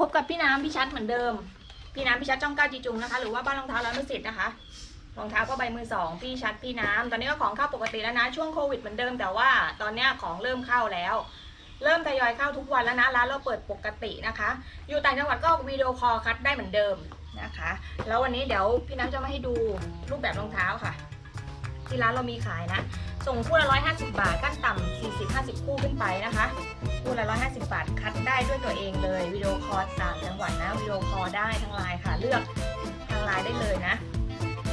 พบกับพี่น้ำพี่ชัดเหมือนเดิม พี่น้ำพี่ชัดจ้องเก้าจีจุงนะคะ หรือว่าบ้านรองเท้าร้านนุสิตนะคะ รองเท้าผ้าใบมือสองพี่ชัดพี่น้ำตอนนี้ก็ของเข้าปกติแล้วนะ ช่วงโควิดเหมือนเดิมแต่ว่าตอนนี้ของเริ่มเข้าแล้ว เริ่มทยอยเข้าทุกวันแล้วนะ ร้านเราเปิดปกตินะคะ อยู่ต่างจังหวัดก็วิดีโอคอลคัดได้เหมือนเดิมนะคะ แล้ววันนี้เดี๋ยวพี่น้ำจะมาให้ดูรูปแบบรองเท้าค่ะ ที่ร้านเรามีขายนะ ส่งคู่ละ 150 บาทขั้นต่ำ40-50 คู่ขึ้นไปนะคะคู่ละ 150 บาท คัดได้ด้วยตัวเองเลยวิดีโอคอลต่างจังหวัดนะวิดีโอคอลได้ทางไลน์ค่ะ เลือกทางไลน์ได้เลยนะ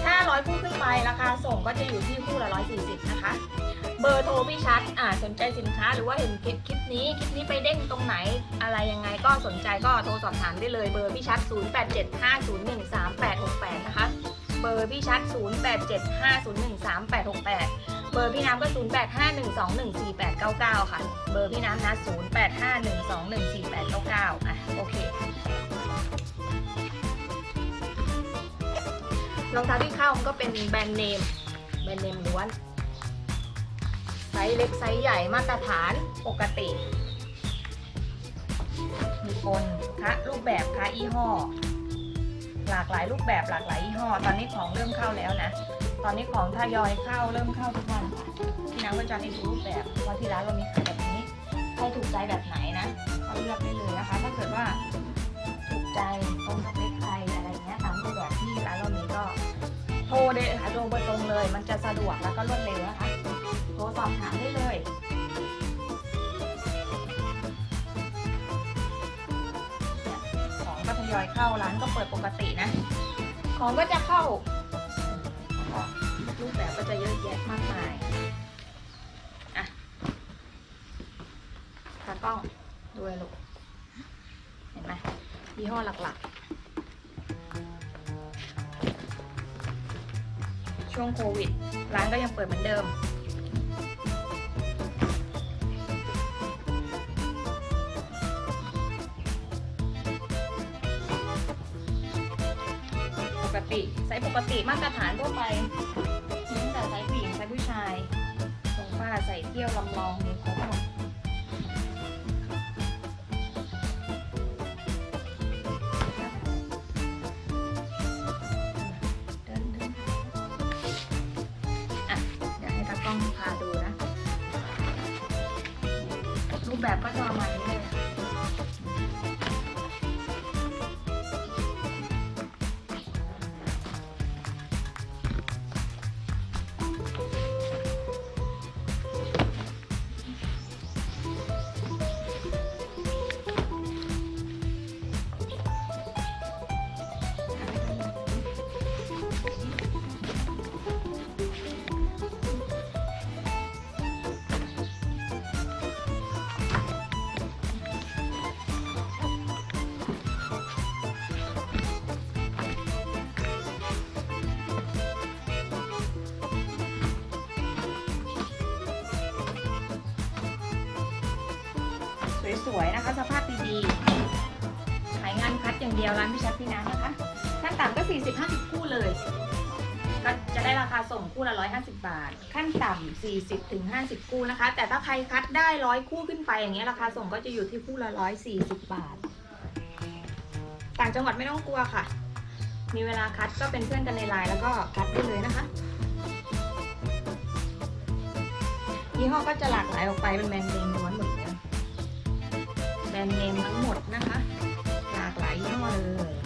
ถ้าร้อยคู่ขึ้นไปราคาส่งก็จะอยู่ที่คู่ละ 140 นะคะ เบอร์โทรพี่ชัดอ่าสนใจสินค้าหรือว่าเห็นคลิปคลิปนี้คลิปนี้ไปเด้งตรงไหนอะไรยังไงก็สนใจก็โทรสอบถามได้เลยเบอร์พี่ชัด 0875013868 นะคะเบอร์พี่ชัด 0875013868 บอร์พี่น้ำก็ 0851214899 ค่ะ เบอร์พี่น้ำนะ 0851214899 อะ โอเค รองเท้าที่เข้ามันก็เป็นแบรนด์เนม แบรนด์เนมล้วน ไซส์เล็กไซส์ใหญ่มาตรฐานปกติ มีปนคะรูปแบบคะยี่ห้อ หลากหลายรูปแบบหลากหลายยี่ห้อ ตอนนี้ของเริ่มเข้าแล้วนะ อนนี้ของทยอยเข้าเริ่มเข้าทุกวันค่ะพี่น้ำก็จะให้ดูรูปแบบว่าที่ร้านเรามีขายแบบนี้ใครถูกใจแบบไหนนะก็เลือกได้เลยนะคะ ถ้าเกิดว่าถูกใจตรงสเปคใครอะไรเงี้ยตามรูปแบบที่ร้านเรามีก็โทรเลยค่ะโทรเบอร์ตรงเลย มันจะสะดวกแล้วก็รวดเร็วนะคะโทรสอบถามได้เลยเนี่ยของก็ทยอยเข้าร้านก็เปิดปกตินะ ของก็จะเข้า รูปแบบก็จะเยอะแยะมากมายอะตากล้องดูเลยลูกเห็นไหมยี่ห้อหลักๆ ช่วงโควิด ร้านก็ยังเปิดเหมือนเดิมปกติไซส์ปกติมาตรฐานทั่วไป ชายตรงป้าใส่เที่ยวลำลองมีครบหมดเดินเดินอะเดี๋ยวให้ตากล้องพาดูนะรูปแบบก็จะประมาณนี้เลย สวยๆนะคะ สภาพดีๆขายงานคัดอย่างเดียวร้านพี่ชัดพี่น้ำนะคะขั้นต่ำก็ 40-50 คู่เลย ก็จะได้ราคาส่งคู่ละ 150 บาท ขั้นต่ำ40ถึง50 คู่นะคะ แต่ถ้าใครคัดได้ร้อยคู่ขึ้นไปอย่างเงี้ยราคาส่งก็จะอยู่ที่คู่ละ 140 บาท ต่างจังหวัดไม่ต้องกลัวค่ะ มีเวลาคัดก็เป็นเพื่อนกันในไลน์แล้วก็คัดได้เลยนะคะยี่ห้อก็จะหลากหลายออกไปเป็นแบรนด์เนมล้วย รนด์เนมทั้งหมดนะคะ หลากหลายยี่ห้อเลย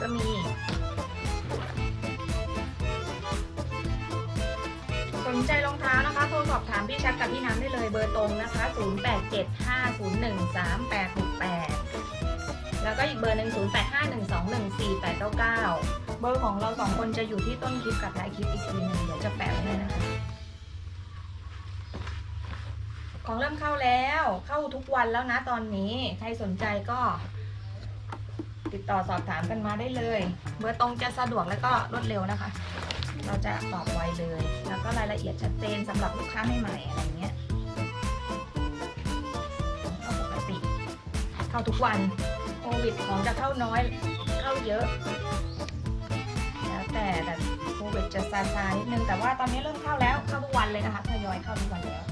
ก็มีสนใจรองเท้านะคะ โทรสอบถามพี่ชัดกับพี่น้ำได้เลยเบอร์ตรงนะคะ 0875013868 แล้วก็อีกเบอร์หนึ่ง0851214899 เบอร์ของเราสองคนจะอยู่ที่ต้นคลิปกับท้ายคลิปอีกทีหนึงเดี๋ยวจะแปะไว้เลยนะคะ ของเริ่มเข้าแล้วเข้าทุกวันแล้วนะตอนนี้ ใครสนใจก็ ติดต่อสอบถามกันมาได้เลย เบอร์ตรงจะสะดวกและก็รวดเร็วนะคะ เราจะตอบไวเลย แล้วก็รายละเอียดชัดเจนสำหรับลูกค้าใหม่ๆอะไรเงี้ยเข้าปกติเข้าทุกวันโควิดของจะเข้าน้อยเข้าเยอะ แล้วแต่แต่โควิดจะซาซานิดนึงแต่ว่าตอนนี้เริ่มเข้าแล้วเข้าทุกวันเลยนะคะทยอยเข้าทุกวันแล้ว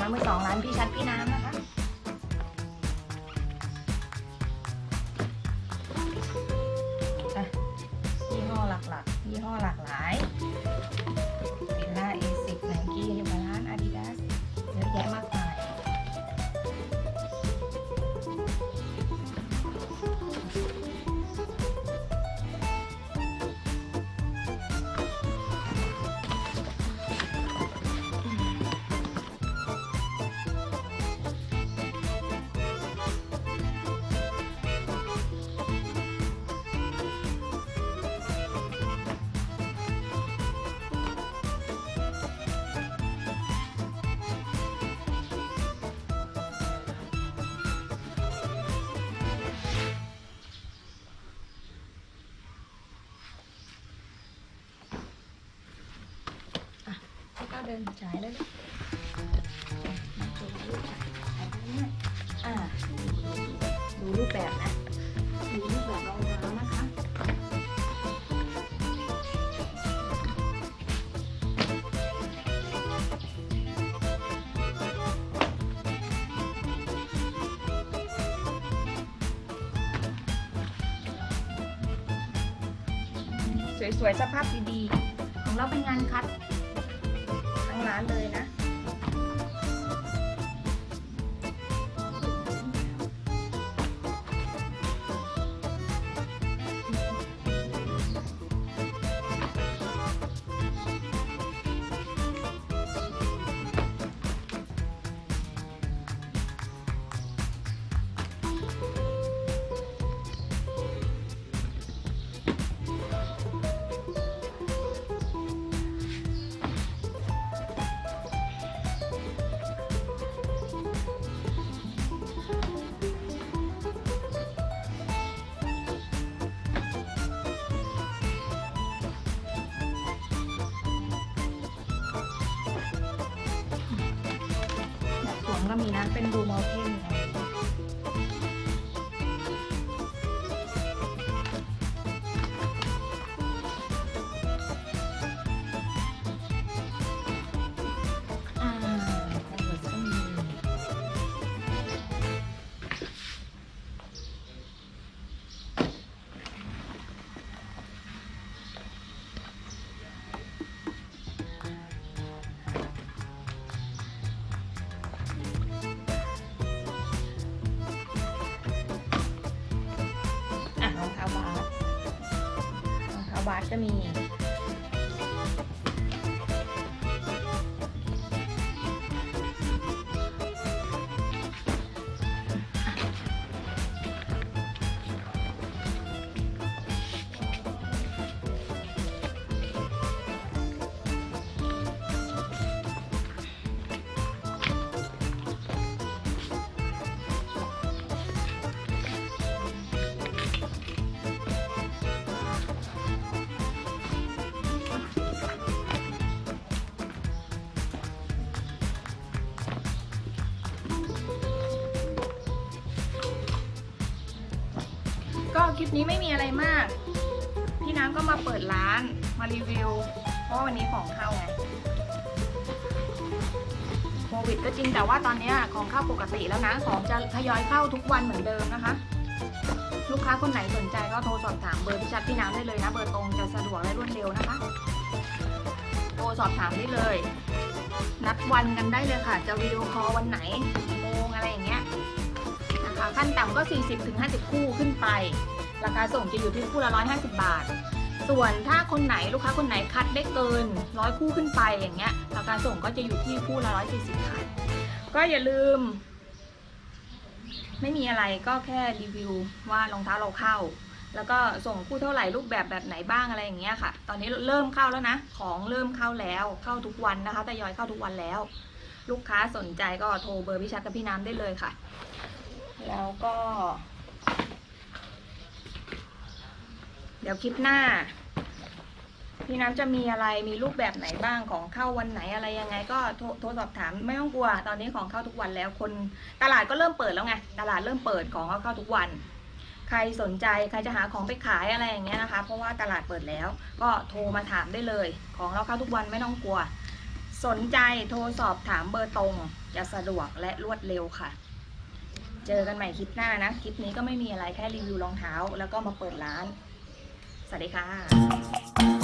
มามือสองร้านพี่ชัดพี่น้ำนะคะอะ แล้วก็เดินฉายเลยอ่าดูรูปแบบนะ ดูรูปแบบรองเท้านะคะ สวยๆสภาพดีๆ ของเราเป็นงานคัด ร้านเลยนะ ก็มีนะ เป็นดูมอลเทน รองเท้าบาสก็มี ลิปนี้ไม่มีอะไรมาก พี่น้ำก็มาเปิดร้านมารีวิว เพราะวันนี้ของเข้าไงเพราะวิดก็จริงแต่ว่าตอนนี้ของเข้าปกติแล้วนะของจะทยอยเข้าทุกวันเหมือนเดิมนะคะ ลูกค้าคนไหนสนใจก็โทรสอบถามเบอร์พี่ชัดพี่น้ำได้เลยนะ เบอร์ตรงจะสะดวกและรวดเร็วนะคะ โทรสอบถามได้เลย นัดวันกันได้เลยค่ะ จะวิดีโอคอลวันไหนโมงอะไรอย่างเงี้ยนะคะขั้นต่ำก็ 40-50 คู่ขึ้นไป ราคาส่งจะอยู่ที่คู่ละ150 บาท ส่วนถ้าคนไหนลูกค้าคนไหนคัดได้เกินร้อยคู่ขึ้นไปอย่างเงี้ยราคาส่งก็จะอยู่ที่คู่ละ140บาทก็อย่าลืม ไม่มีอะไรก็แค่รีวิวว่ารองเท้าเราเข้า แล้วก็ส่งคู่เท่าไหร่รูปแบบแบบไหนบ้างอะไรอย่างเงี้ยค่ะ ตอนนี้เริ่มเข้าแล้วนะ ของเริ่มเข้าแล้วเข้าทุกวันนะคะแต่ยอยเข้าทุกวันแล้ว ลูกค้าสนใจก็โทรเบอร์พี่ชัดกับพี่น้ำได้เลยค่ะ แล้วก็ เดี๋ยวคลิปหน้า พี่น้ำจะมีอะไรมีรูปแบบไหนบ้างของเข้าวันไหนอะไรยังไง ก็โทรโทรสอบถามไม่ต้องกลัว ตอนนี้ของเข้าทุกวันแล้วคนตลาดก็เริ่มเปิดแล้วไงตลาดเริ่มเปิดของก็เข้าทุกวัน ใครสนใจใครจะหาของไปขายอะไรอย่างเงี้ยนะคะ เพราะว่าตลาดเปิดแล้ว ก็โทรมาถามได้เลย ของเราเข้าทุกวันไม่ต้องกลัว สนใจโทรสอบถามเบอร์ตรงจะสะดวกและรวดเร็วค่ะ เจอกันใหม่คลิปหน้านะ คลิปนี้ก็ไม่มีอะไรแค่รีวิวรองเท้า แล้วก็มาเปิดร้าน สวัสดีค่ะ